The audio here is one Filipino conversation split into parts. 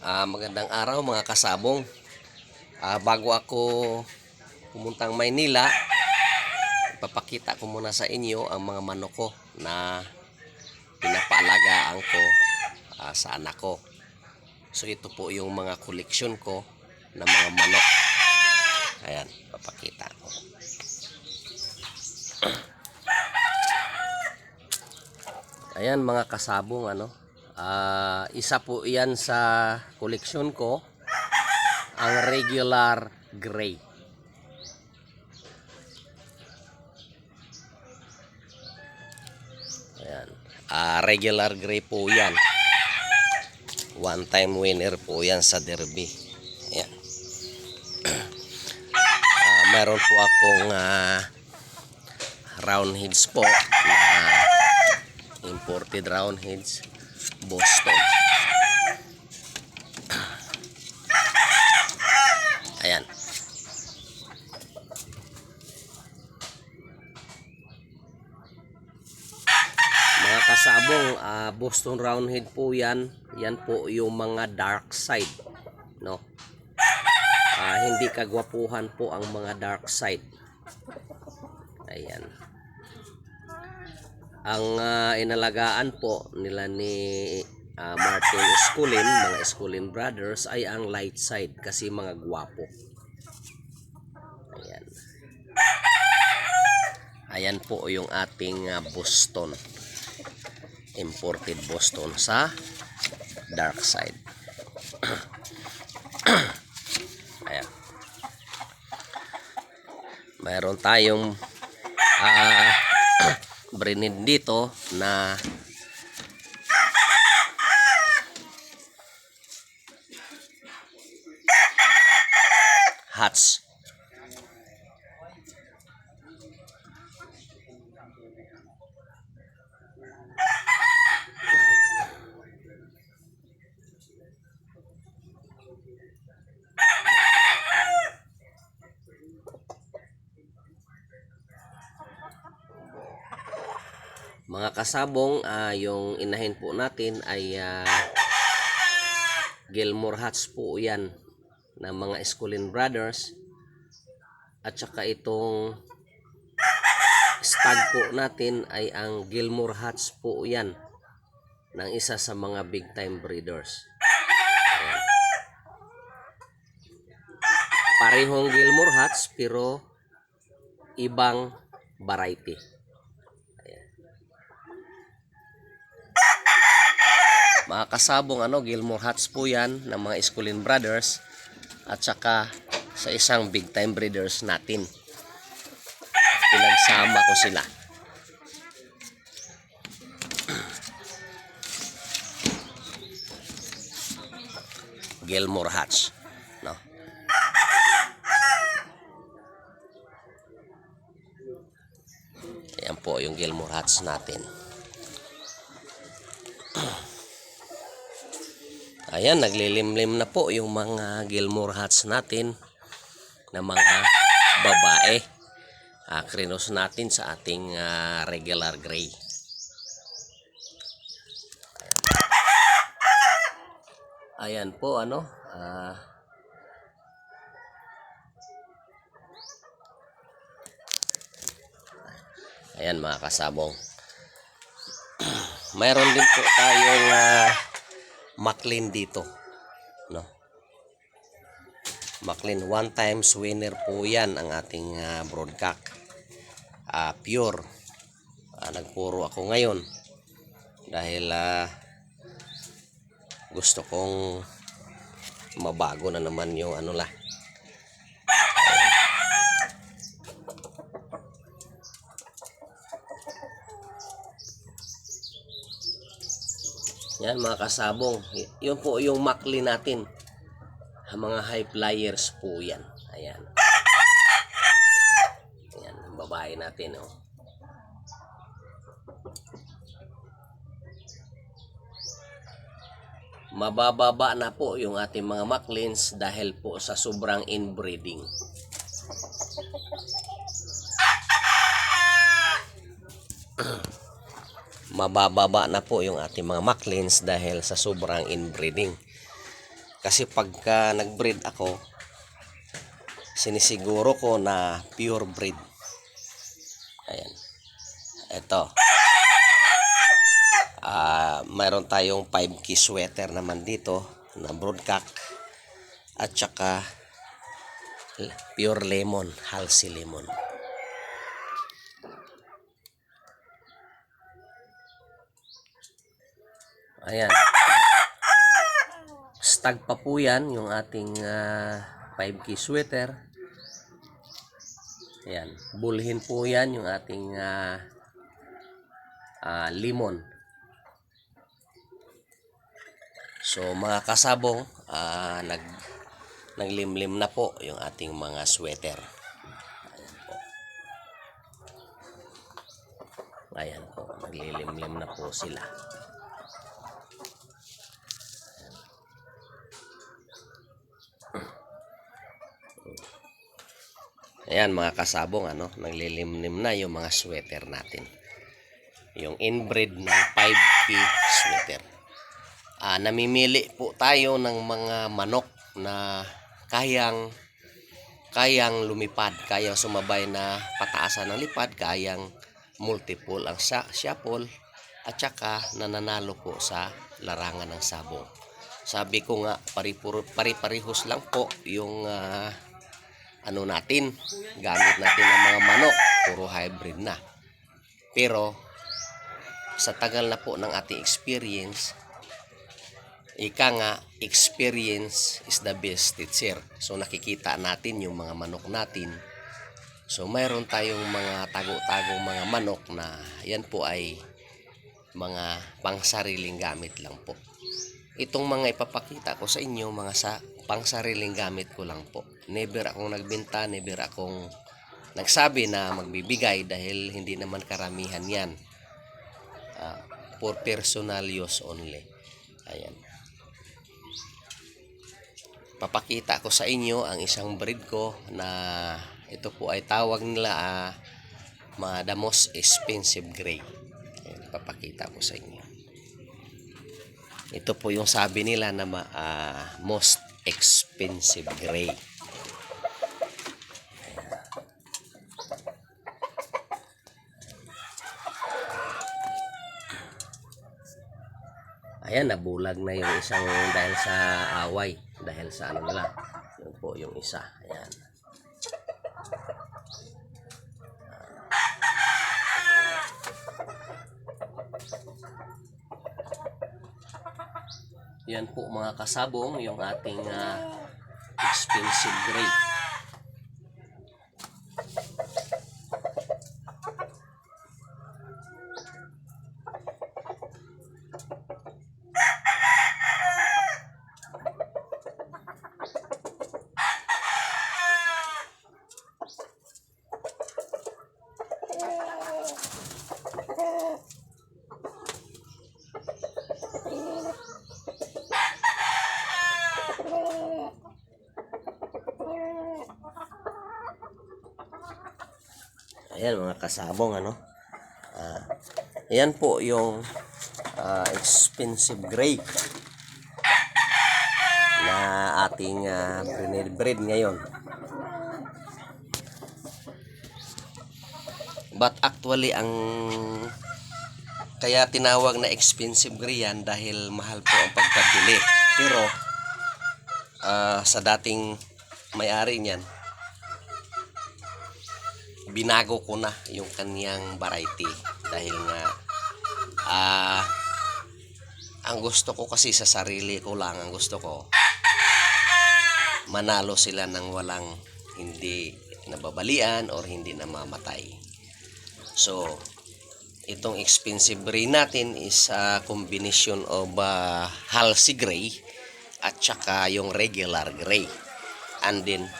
Ah, magandang araw mga kasabong. Ah, bago ako pumuntang Maynila, ipapakita ko muna sa inyo ang mga manok ko na pinapaalagaan ko ah, sa anak ko. So ito po yung mga koleksyon ko ng mga manok. Ayan, papakita ko. Ayan mga kasabong ano. Ah, isa po 'yan sa koleksyon ko ang regular gray. Ayan. Ah, regular gray po 'yan. One time winner po 'yan sa derby. Ayan. Ah, meron po akong ah, round heads po na imported round heads Boston. Ayan. Mga kasabong ah, Boston Roundhead po yan. Yan po yung mga dark side no? Ah, hindi kagwapuhan po ang mga dark side. Ayan ang ah, inalagaan po nila ni ah, Martin Esculin, mga Esculin brothers ay ang light side kasi mga gwapo. Ayan. Ayan po yung ating ah, Boston. Imported Boston sa dark side. Ayan. Mayroon tayong ah brenin dito na hats. Mga kasabong, ah, yung inahin po natin ay ah, Gilmore Hats po yan ng mga Esculin Brothers. At saka itong stag po natin ay ang Gilmore Hats po yan ng isa sa mga big time breeders. Ayan. Parehong Gilmore Hats pero ibang variety. Mga kasabong ano Gilmore Hats po yan ng mga Esculin Brothers at saka sa isang big time breeders natin. Pinagsama ko sila. Gilmore Hats no? Ayan po yung Gilmore Hats natin Ayan, naglilimlim na po yung mga Gilmore hats natin na mga babae. Krinos natin sa ating ah, regular gray. Ayan po, ano, ah, Ayan mga kasabong. Mayroon din po tayong ah, Maclean dito. No? Maclean one times winner po 'yan ang ating uh, broadcock. Ah, pure. Ah, nagpuro ako ngayon dahil ah, gusto kong mabago na naman yung ano la. Yan mga kasabong. Yun po yung makli natin. Ang mga high flyers po yan. Ayan. Ayan, ang babae natin. Oh. Mabababa na po yung ating mga maklins dahil po sa sobrang inbreeding. mabababa na po yung ating mga macklins dahil sa sobrang inbreeding. Kasi pagka nag-breed ako, sinisiguro ko na pure breed. Ayan. Ito. Ah, mayroon tayong 5 key sweater naman dito na broodcock at saka pure lemon, halsey lemon. Ayan. Stag pa po yan, yung ating ah, 5 key sweater. Ayan. Bulhin po yan, yung ating ah, ah, limon. So mga kasabong, ah, nag naglimlim na po yung ating mga sweater. Ayan po. Ayan naglilimlim na po sila. Ayan mga kasabong ano, naglilimlim na yung mga sweater natin. Yung inbreed ng 5P sweater. Ah, namimili po tayo ng mga manok na kayang kayang lumipad, kayang sumabay na pataasan ng lipad, kayang multiple ang sya, shuffle at saka nananalo po sa larangan ng sabong. Sabi ko nga pari-parihos lang po yung ah, ano natin, gamit natin ng mga manok, puro hybrid na. Pero sa tagal na po ng ating experience, ika nga, experience is the best teacher. So nakikita natin yung mga manok natin. So mayroon tayong mga tago-tagong mga manok na yan po ay mga pangsariling gamit lang po. Itong mga ipapakita ko sa inyo, mga sa pangsariling gamit ko lang po. Never akong nagbenta, never akong nagsabi na magbibigay dahil hindi naman karamihan yan. Ah, for personal use only. Ayan. Papakita ko sa inyo ang isang breed ko na ito po ay tawag nila ah, mga the most expensive gray. Ayan, papakita ko sa inyo. Ito po yung sabi nila na ah, most expensive gray. Ayan, nabulag na yung isang dahil sa away. Dahil sa ano nila. Yun po yung isa. Ayan. Yan po mga kasabong, yung ating ah, expensive grape. Ayan mga kasabong ano. Ah, ayan po yung ah, expensive grape na ating uh, breed ngayon. But actually ang kaya tinawag na expensive yan dahil mahal po ang pagpabili. Pero ah, sa dating may-ari niyan, binago ko na yung kaniyang variety. Dahil nga ah ang gusto ko kasi sa sarili ko lang ang gusto ko manalo sila ng walang hindi nababalian or hindi namamatay. So itong expensive gray natin is a combination of uh, halsey gray at saka yung regular gray. And then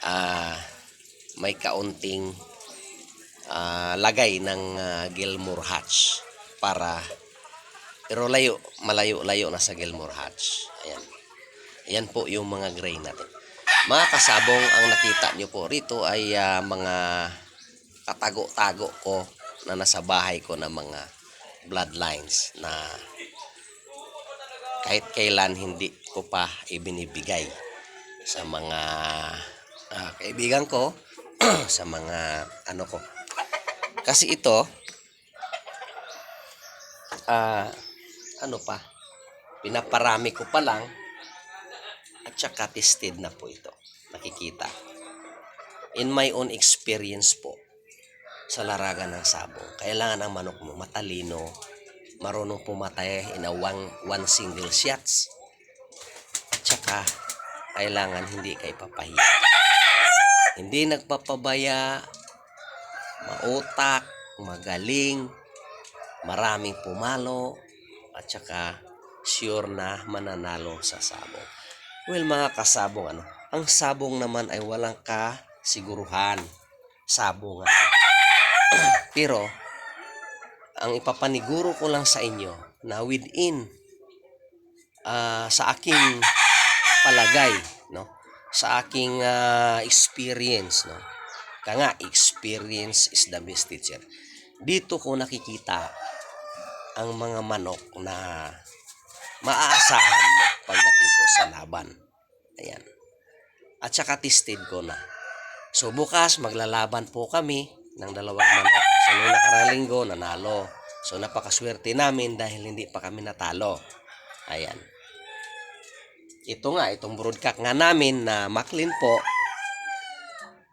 ah may kaunting ah, lagay ng ah, Gilmore Hatch para pero layo, malayo-layo na sa Gilmore Hatch. Ayan. Ayan po yung mga gray natin. Mga kasabong, ang nakita nyo po rito ay ah, mga katago-tago ko na nasa bahay ko na mga bloodlines na kahit kailan hindi ko pa ibinibigay sa mga ah, kaibigan ko, sa mga ano ko. Kasi ito, ah, ano pa, pinaparami ko pa lang at saka tested na po ito. Nakikita. In my own experience po, sa laragan ng sabong, kailangan ang manok mo matalino, marunong pumatay in a one, one single shots. At saka, kailangan hindi kay papahiya. Hindi nagpapabaya, mautak, magaling, maraming pumalo, at saka sure na mananalo sa sabong. Well, mga kasabong, ano, ang sabong naman ay walang kasiguruhan. Sabong nga. Pero, ang ipapaniguro ko lang sa inyo na within ah, sa aking palagay? Sa aking ah, experience, no? Kaya nga, experience is the best teacher. Dito ko nakikita ang mga manok na maaasahan pagdating po sa laban. Ayan. At saka tested ko na. So bukas maglalaban po kami ng dalawang manok. So nung nakarang linggo, nanalo. So napakaswerte namin dahil hindi pa kami natalo. Ayan. Ito nga, itong broadcast nga namin na Maclean po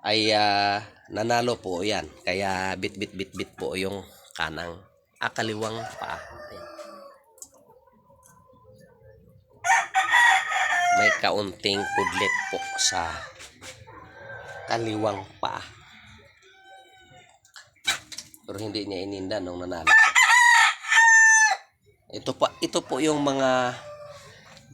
ay ah, nanalo po yan. Kaya bit bit bit bit po yung kanang akaliwang paa. Ayan. May kaunting pudlit po sa kaliwang paa. Pero hindi niya ininda nung nanalo. Ito pa ito po yung mga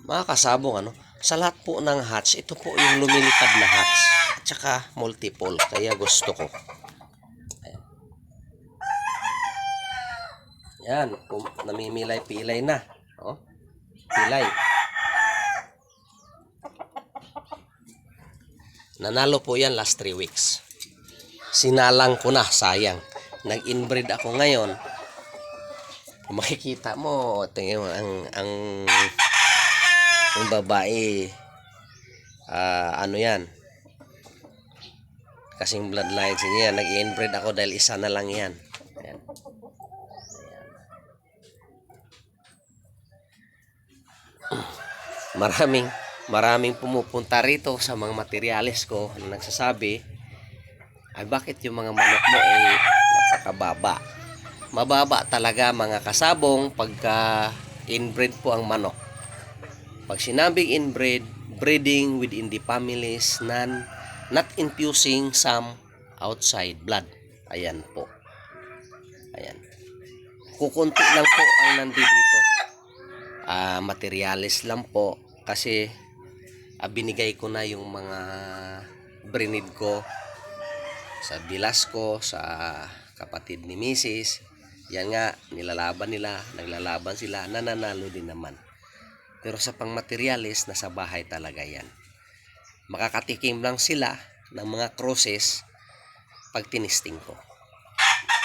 mga kasabong ano. Sa lahat po ng hatch, ito po yung lumilipad na hatch. At saka multiple. Kaya gusto ko. Ayan. Yan. Pum- Namimilay-pilay na. Oh. Pilay. Nanalo po yan last 3 weeks. Sinalang ko na, sayang. Nag-inbreed ako ngayon. Makikita mo, tingin mo, ang, ang, ang babae, ah, ano yan, kasing bloodlines niya, nag-inbreed ako dahil isa na lang yan. Ayan. maraming maraming pumupunta rito sa mga materyales ko na nagsasabi ay bakit yung mga manok mo ay napakababa? Mababa talaga mga kasabong pagka inbred po ang manok pag sinabing inbred breeding within the families non not infusing some outside blood. Ayan po. Ayan. Kukunti lang po ang nandito. Ah materialis lang po. Kasi ah, binigay ko na yung mga brinid ko sa bilas sa kapatid ni Mrs. Yan nga, nilalaban nila, naglalaban sila, nananalo din naman. Pero sa pang materialis, nasa bahay talaga yan. Makakatikim lang sila ng mga crosses pag tinisting ko.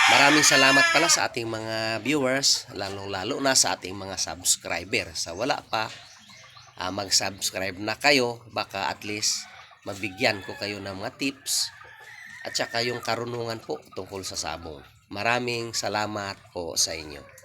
Maraming salamat pala sa ating mga viewers, lalong-lalo na sa ating mga subscriber. Sa wala pa, ah, mag-subscribe na kayo, baka at least mabigyan ko kayo ng mga tips at saka yung karunungan po tungkol sa sabong. Maraming salamat po sa inyo.